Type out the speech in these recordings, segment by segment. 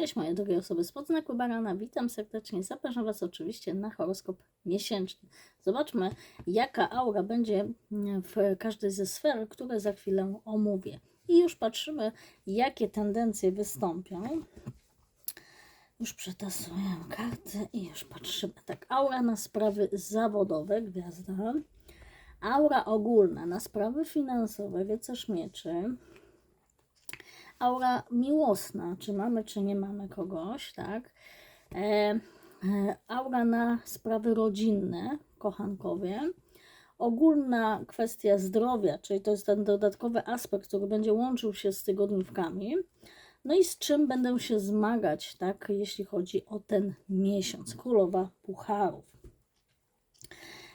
Cześć moje drogie osoby z podznaku Barana, witam serdecznie. Zapraszam Was oczywiście na horoskop miesięczny. Zobaczmy, jaka aura będzie w każdej ze sfer, które za chwilę omówię. I już patrzymy, jakie tendencje wystąpią. Już przetasuję karty i już patrzymy. Tak, aura na sprawy zawodowe, gwiazda. Aura ogólna na sprawy finansowe, rycerz mieczy aura miłosna, czy mamy, czy nie mamy kogoś, tak? E, e, aura na sprawy rodzinne, kochankowie. Ogólna kwestia zdrowia, czyli to jest ten dodatkowy aspekt, który będzie łączył się z tygodniówkami. No i z czym będę się zmagać, tak, jeśli chodzi o ten miesiąc. Królowa Pucharów.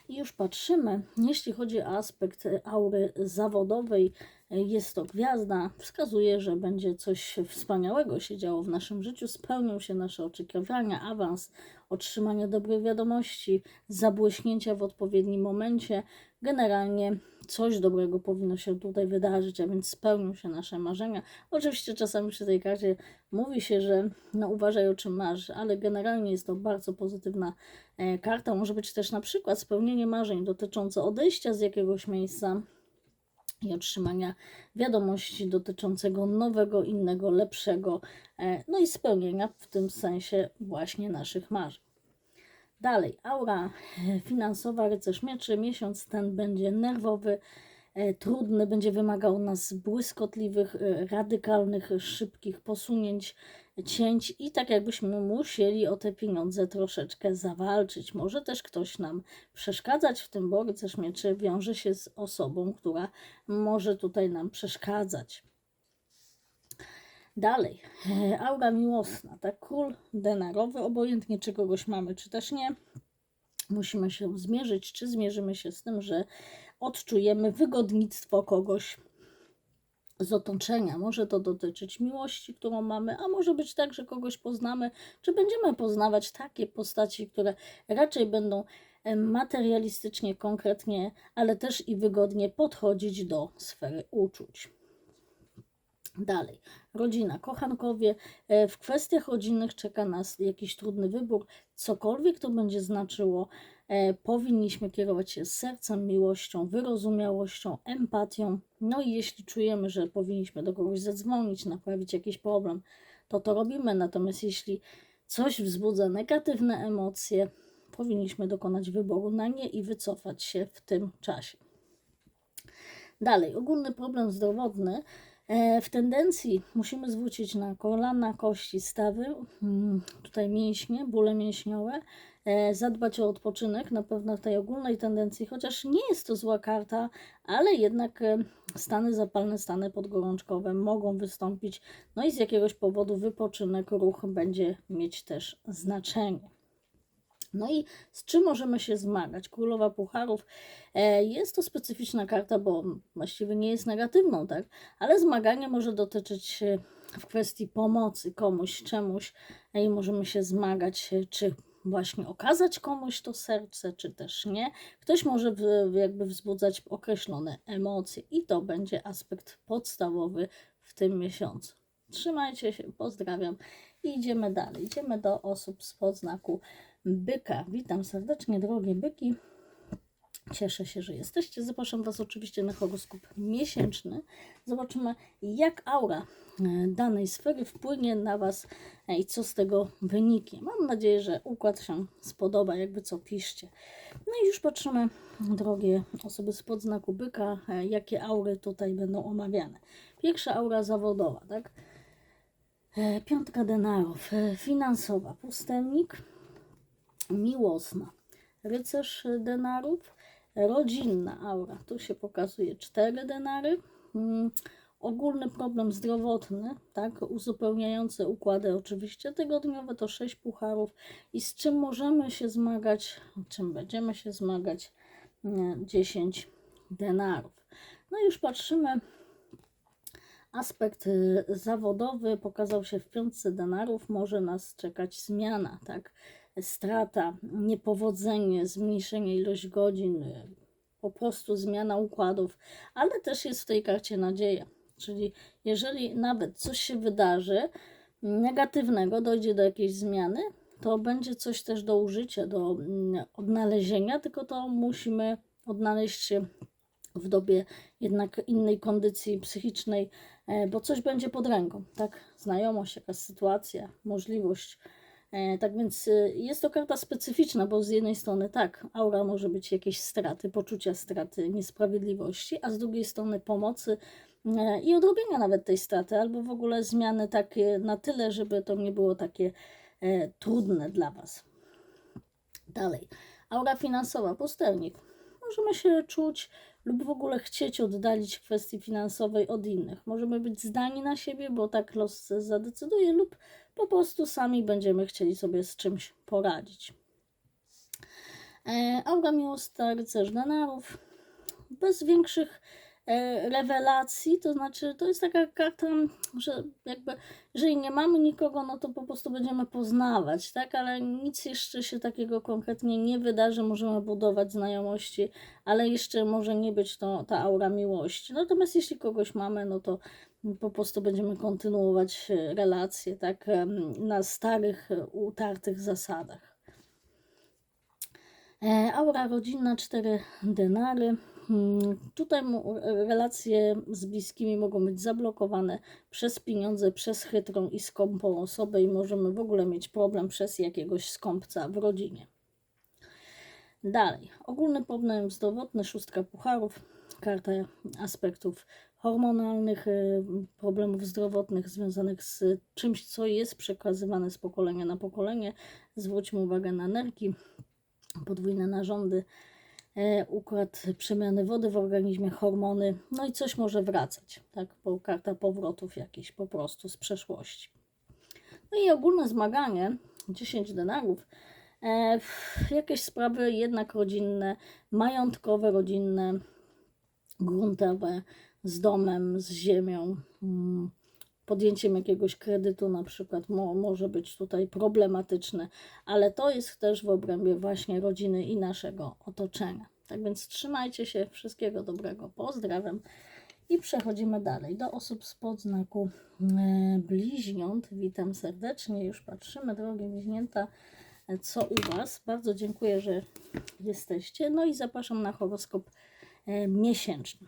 I już patrzymy, jeśli chodzi o aspekt aury zawodowej, jest to gwiazda, wskazuje, że będzie coś wspaniałego się działo w naszym życiu, spełnią się nasze oczekiwania, awans, otrzymanie dobrej wiadomości, zabłyśnięcia w odpowiednim momencie. Generalnie coś dobrego powinno się tutaj wydarzyć, a więc spełnią się nasze marzenia. Oczywiście czasami przy tej karcie mówi się, że no uważaj o czym masz, ale generalnie jest to bardzo pozytywna e, karta. Może być też na przykład spełnienie marzeń dotyczące odejścia z jakiegoś miejsca, i otrzymania wiadomości dotyczącego nowego, innego, lepszego, e, no i spełnienia w tym sensie właśnie naszych marzeń. Dalej, aura finansowa, rycerz mieczy, miesiąc ten będzie nerwowy, e, trudny, będzie wymagał nas błyskotliwych, e, radykalnych, szybkich posunięć, cięć i tak jakbyśmy musieli o te pieniądze troszeczkę zawalczyć. Może też ktoś nam przeszkadzać w tym, bo rycerz mieczy wiąże się z osobą, która może tutaj nam przeszkadzać. Dalej, e, aura miłosna, tak, król denarowy, obojętnie czy kogoś mamy, czy też nie, musimy się zmierzyć, czy zmierzymy się z tym, że odczujemy wygodnictwo kogoś z otoczenia. Może to dotyczyć miłości, którą mamy, a może być tak, że kogoś poznamy, czy będziemy poznawać takie postaci, które raczej będą materialistycznie, konkretnie, ale też i wygodnie podchodzić do sfery uczuć. Dalej, rodzina, kochankowie. E, w kwestiach rodzinnych czeka nas jakiś trudny wybór. Cokolwiek to będzie znaczyło, e, powinniśmy kierować się sercem, miłością, wyrozumiałością, empatią. No i jeśli czujemy, że powinniśmy do kogoś zadzwonić, naprawić jakiś problem, to to robimy. Natomiast jeśli coś wzbudza negatywne emocje, powinniśmy dokonać wyboru na nie i wycofać się w tym czasie. Dalej, ogólny problem zdrowotny w tendencji musimy zwrócić na kolana, kości, stawy, mm, tutaj mięśnie, bóle mięśniowe, e, zadbać o odpoczynek na pewno w tej ogólnej tendencji, chociaż nie jest to zła karta, ale jednak e, stany zapalne, stany podgorączkowe mogą wystąpić, no i z jakiegoś powodu wypoczynek, ruch będzie mieć też znaczenie. No i z czym możemy się zmagać? Królowa Pucharów e, jest to specyficzna karta, bo właściwie nie jest negatywną, tak? Ale zmaganie może dotyczyć w kwestii pomocy komuś, czemuś e, i możemy się zmagać, e, czy właśnie okazać komuś to serce, czy też nie. Ktoś może jakby wzbudzać określone emocje i to będzie aspekt podstawowy w tym miesiącu. Trzymajcie się, pozdrawiam i idziemy dalej. Idziemy do osób z podznaku byka. Witam serdecznie, drogie byki. Cieszę się, że jesteście. Zapraszam Was oczywiście na horoskop miesięczny. Zobaczymy, jak aura e, danej sfery wpłynie na Was e, i co z tego wyniknie. Mam nadzieję, że układ się spodoba, jakby co piszcie. No i już patrzymy, drogie osoby z podznaku byka, e, jakie aury tutaj będą omawiane. Pierwsza aura zawodowa, tak? Piątka denarów, finansowa, pustelnik, miłosna. Rycerz denarów, rodzinna aura. Tu się pokazuje cztery denary. Mm, ogólny problem zdrowotny, tak, uzupełniający układy oczywiście tygodniowe to sześć pucharów i z czym możemy się zmagać, czym będziemy się zmagać, 10 denarów. No i już patrzymy, aspekt y, zawodowy pokazał się w piątce denarów, może nas czekać zmiana, tak, strata, niepowodzenie, zmniejszenie ilość godzin, po prostu zmiana układów, ale też jest w tej karcie nadzieja. Czyli jeżeli nawet coś się wydarzy, negatywnego, dojdzie do jakiejś zmiany, to będzie coś też do użycia, do mm, odnalezienia, tylko to musimy odnaleźć się w dobie jednak innej kondycji psychicznej, e, bo coś będzie pod ręką, tak? Znajomość, jakaś sytuacja, możliwość. E, Tak więc y, jest to karta specyficzna, bo z jednej strony tak, aura może być jakieś straty, poczucia straty, niesprawiedliwości, a z drugiej strony pomocy e, i odrobienia nawet tej straty, albo w ogóle zmiany takie na tyle, żeby to nie było takie e, trudne dla Was. Dalej, aura finansowa, pustelnik. Możemy się czuć lub w ogóle chcieć oddalić kwestii finansowej od innych. Możemy być zdani na siebie, bo tak los zadecyduje, lub po prostu sami będziemy chcieli sobie z czymś poradzić. E, aura miłosna, rycerz denarów, bez większych e, rewelacji, to znaczy to jest taka karta, że jakby jeżeli nie mamy nikogo, no to po prostu będziemy poznawać, tak, ale nic jeszcze się takiego konkretnie nie wydarzy, możemy budować znajomości, ale jeszcze może nie być to ta aura miłości. Natomiast jeśli kogoś mamy, no to po prostu będziemy kontynuować e, relacje, tak, em, na starych, e, utartych zasadach. E, Aura rodzinna, cztery denary. Hmm, Tutaj mu- relacje z bliskimi mogą być zablokowane przez pieniądze, przez chytrą i skąpą osobę i możemy w ogóle mieć problem przez jakiegoś skąpca w rodzinie. Dalej, ogólny problem zdrowotny, szóstka pucharów, karta aspektów hormonalnych, y, problemów zdrowotnych związanych z czymś, co jest przekazywane z pokolenia na pokolenie. Zwróćmy uwagę na nerki, podwójne narządy, e, układ przemiany wody w organizmie, hormony, no i coś może wracać, tak, bo karta powrotów jakiś po prostu z przeszłości. No i ogólne zmaganie, 10 denarów, e, jakieś sprawy jednak rodzinne, majątkowe, rodzinne, gruntowe, z domem, z ziemią, mm, podjęciem jakiegoś kredytu na przykład mo, może być tutaj problematyczne, ale to jest też w obrębie właśnie rodziny i naszego otoczenia. Tak więc trzymajcie się, wszystkiego dobrego, pozdrawiam i przechodzimy dalej do osób z podznaku e, bliźniąt. Witam serdecznie, już patrzymy, drogie bliźnięta, co u Was. Bardzo dziękuję, że jesteście. No i zapraszam na horoskop e, miesięczny.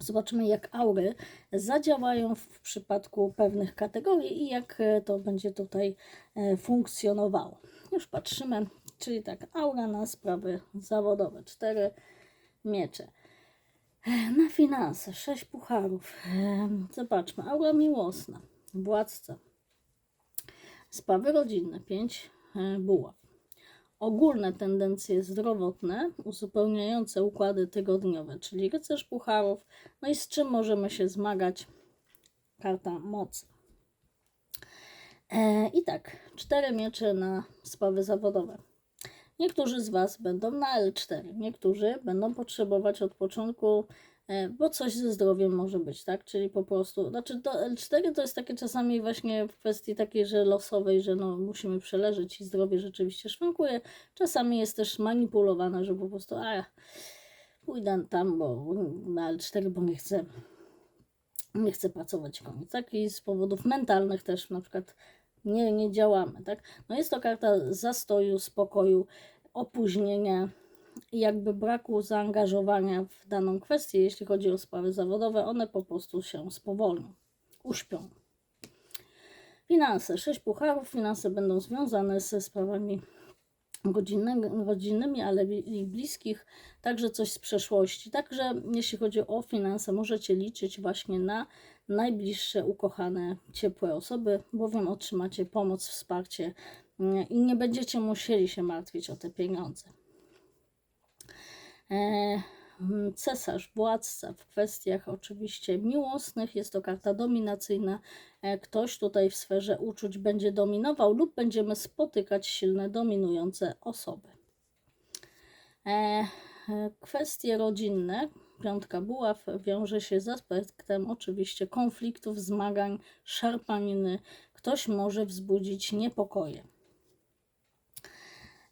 Zobaczymy, jak aury zadziałają w przypadku pewnych kategorii i jak e, to będzie tutaj e, funkcjonowało. Już patrzymy, czyli tak, aura na sprawy zawodowe, cztery miecze. E, Na finanse, sześć pucharów. Zobaczmy, aura miłosna, władca. Sprawy rodzinne, pięć buław ogólne tendencje zdrowotne, uzupełniające układy tygodniowe, czyli rycerz pucharów, no i z czym możemy się zmagać? Karta mocy. E, I tak, cztery miecze na sprawy zawodowe. Niektórzy z Was będą na L4, niektórzy będą potrzebować od początku, bo coś ze zdrowiem może być, tak? Czyli po prostu, znaczy to L4 to jest takie czasami właśnie w kwestii takiej, że losowej, że no musimy przeleżeć i zdrowie rzeczywiście szwankuje. Czasami jest też manipulowane, że po prostu, a pójdę tam, bo na L4, bo nie chcę, nie chcę pracować koniec, tak? I z powodów mentalnych też na przykład nie, nie działamy, tak? No jest to karta zastoju, spokoju, opóźnienia jakby braku zaangażowania w daną kwestię, jeśli chodzi o sprawy zawodowe, one po prostu się spowolnią, uśpią. Finanse, sześć pucharów, finanse będą związane ze sprawami rodzinne, rodzinnymi, ale i bliskich, także coś z przeszłości. Także jeśli chodzi o finanse, możecie liczyć właśnie na najbliższe, ukochane, ciepłe osoby, bowiem otrzymacie pomoc, wsparcie mm, i nie będziecie musieli się martwić o te pieniądze. E, mm, Cesarz, władca w kwestiach oczywiście miłosnych, jest to karta dominacyjna. E, Ktoś tutaj w sferze uczuć będzie dominował lub będziemy spotykać silne, dominujące osoby. E, Kwestie rodzinne, piątka buław, wiąże się z aspektem oczywiście konfliktów, zmagań, szarpaniny. Ktoś może wzbudzić niepokoje.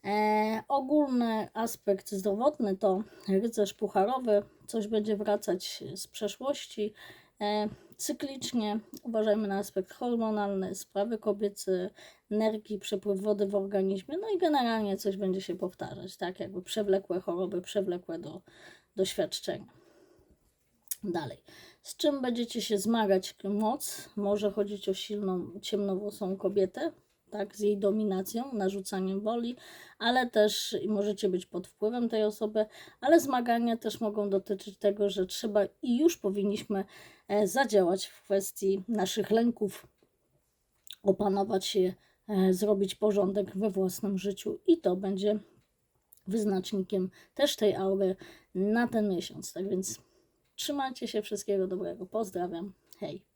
E, ogólny aspekt zdrowotny to rycerz pucharowy, coś będzie wracać z przeszłości. E, cyklicznie. Uważajmy na aspekt hormonalny, sprawy kobiece, energii, przepływ wody w organizmie, no i generalnie coś będzie się powtarzać, tak jakby przewlekłe choroby, przewlekłe do doświadczenia. Dalej. Z czym będziecie się zmagać? Moc. Może chodzić o silną, ciemnowłosą kobietę, tak, z jej dominacją, narzucaniem woli, ale też możecie być pod wpływem tej osoby, ale zmagania też mogą dotyczyć tego, że trzeba i już powinniśmy e, zadziałać w kwestii naszych lęków, opanować je, zrobić porządek we własnym życiu i to będzie wyznacznikiem też tej aury na ten miesiąc. Tak więc trzymajcie się, wszystkiego dobrego. Pozdrawiam. Hej.